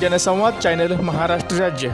जनसंवाद चॅनल महाराष्ट्र राज्य.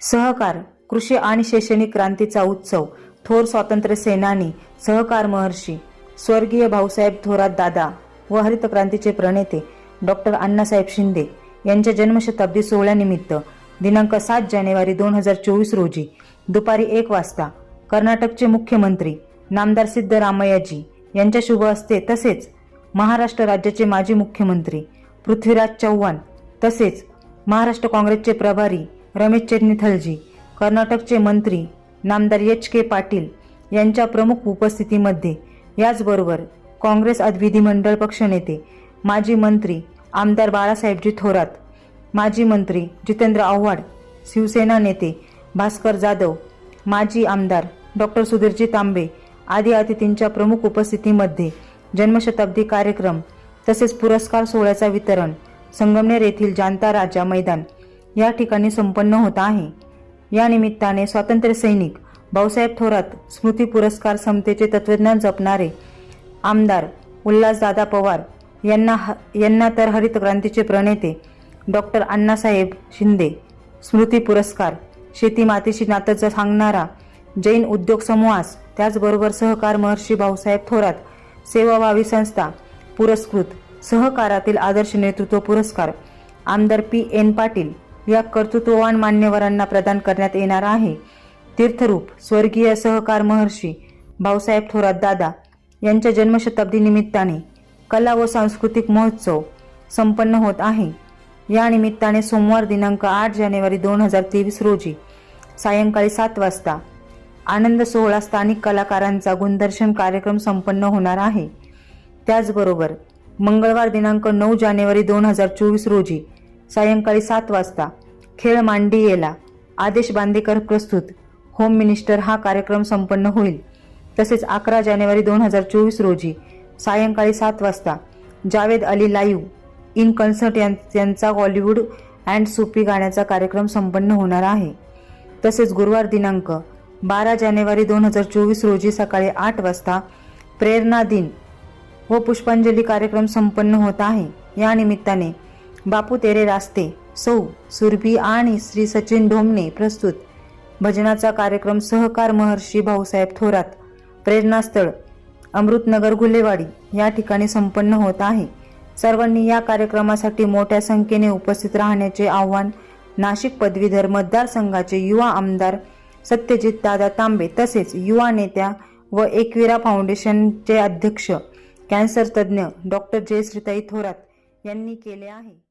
सहकार कृषी आणि शैक्षणिक क्रांतीचा उत्सव थोर स्वातंत्र्य सेनानी सहकार महर्षी स्वर्गीय भाऊसाहेब थोरात दादा व हरित क्रांतीचे प्रणेते डॉक्टर अण्णासाहेब शिंदे यांच्या जन्मशताब्दी सोहळ्यानिमित्त दिनांक सात जानेवारी दोन हजार चोवीस रोजी दुपारी एक वाजता कर्नाटकचे मुख्यमंत्री नामदार सिद्धरामय्याजी यांच्या शुभ हस्ते तसेच महाराष्ट्र राज्याचे माजी मुख्यमंत्री पृथ्वीराज चव्हाण तसेच महाराष्ट्र काँग्रेसचे प्रभारी रमेश चेन्निथलजी कर्नाटकचे मंत्री नामदार एच के पाटील यांच्या प्रमुख उपस्थितीमध्ये याचबरोबर काँग्रेस आज विधिमंडळ पक्षनेते माजी मंत्री आमदार बाळासाहेबजी थोरात माजी मंत्री जितेंद्र आव्हाड शिवसेना नेते भास्कर जाधव माजी आमदार डॉक्टर सुधीरजी तांबे आदी अतिथींच्या प्रमुख उपस्थितीमध्ये जन्मशताब्दी कार्यक्रम तसेच पुरस्कार सोहळ्याचा वितरण संगमनेर येथील जानता राजा मैदान या ठिकाणी संपन्न होत आहे. या निमित्ताने स्वातंत्र्य सैनिक भाऊसाहेब थोरात स्मृती पुरस्कार समतेचे तत्वज्ञान जपणारे आमदार उल्हासदादा पवार यांना ह यांना तर हरित क्रांतीचे प्रणेते डॉक्टर अण्णासाहेब शिंदे स्मृती पुरस्कार शेती मातीशी नातं सांगणारा जैन उद्योग समूहास त्याचबरोबर सहकार महर्षी भाऊसाहेब थोरात सेवाभावी संस्था पुरस्कृत सहकारातील आदर्श नेतृत्व पुरस्कार. आमदार पी. एन. पाटील या कर्तृत्ववान मान्यवरांना प्रदान करण्यात येणार आहे. तीर्थरूप स्वर्गीय सहकार महर्षी भाऊसाहेब थोरात दादा यांच्या जन्मशताब्दी निमित्ताने कला व सांस्कृतिक महोत्सव संपन्न होत आहे. या निमित्ताने सोमवार दिनांक आठ जानेवारी दोन हजार तेवीस रोजी सायंकाळी सात वाजता आनंद सोहळा स्थानिक कलाकारांचा गुणदर्शन कार्यक्रम संपन्न होणार आहे. त्याचबरोबर मंगळवार दिनांक नऊ जानेवारी दोन हजार चोवीस रोजी सायंकाळी सात वाजता खेळ मांडियेला आदेश बांदेकर प्रस्तुत. होम मिनिस्टर हा कार्यक्रम संपन्न होईल. तसेच अकरा जानेवारी दोन हजार चोवीस रोजी सायंकाळी सात वाजता Javed Ali live in concert यां- यांचा बॉलिवूड अँड सुपी गाण्याचा कार्यक्रम संपन्न होणार आहे. तसेच गुरुवार दिनांक बारा जानेवारी दोन हजार चोवीस रोजी सकाळी आठ वाजता प्रेरणा दिन व पुष्पांजली कार्यक्रम संपन्न होत आहे. या निमित्ताने बापू तेरे रास्ते सौ सुरभी आणि श्री सचिन ढोमने प्रस्तुत भजनाचा कार्यक्रम सहकार महर्षी भाऊसाहेब थोरात प्रेरणास्थळ अमृतनगर गुलेवाडी या ठिकाणी संपन्न होत आहे. सर्वांनी या कार्यक्रमासाठी मोठ्या संख्येने उपस्थित राहण्याचे आव्हान नाशिक पदवीधर मतदारसंघाचे युवा आमदार सत्यजित दादा तांबे तसेच युवा नेत्या व एकविरा फाउंडेशनचे अध्यक्ष कॅन्सर तज्ज्ञ डॉक्टर जयश्रीताई थोरात यांनी केले आहे.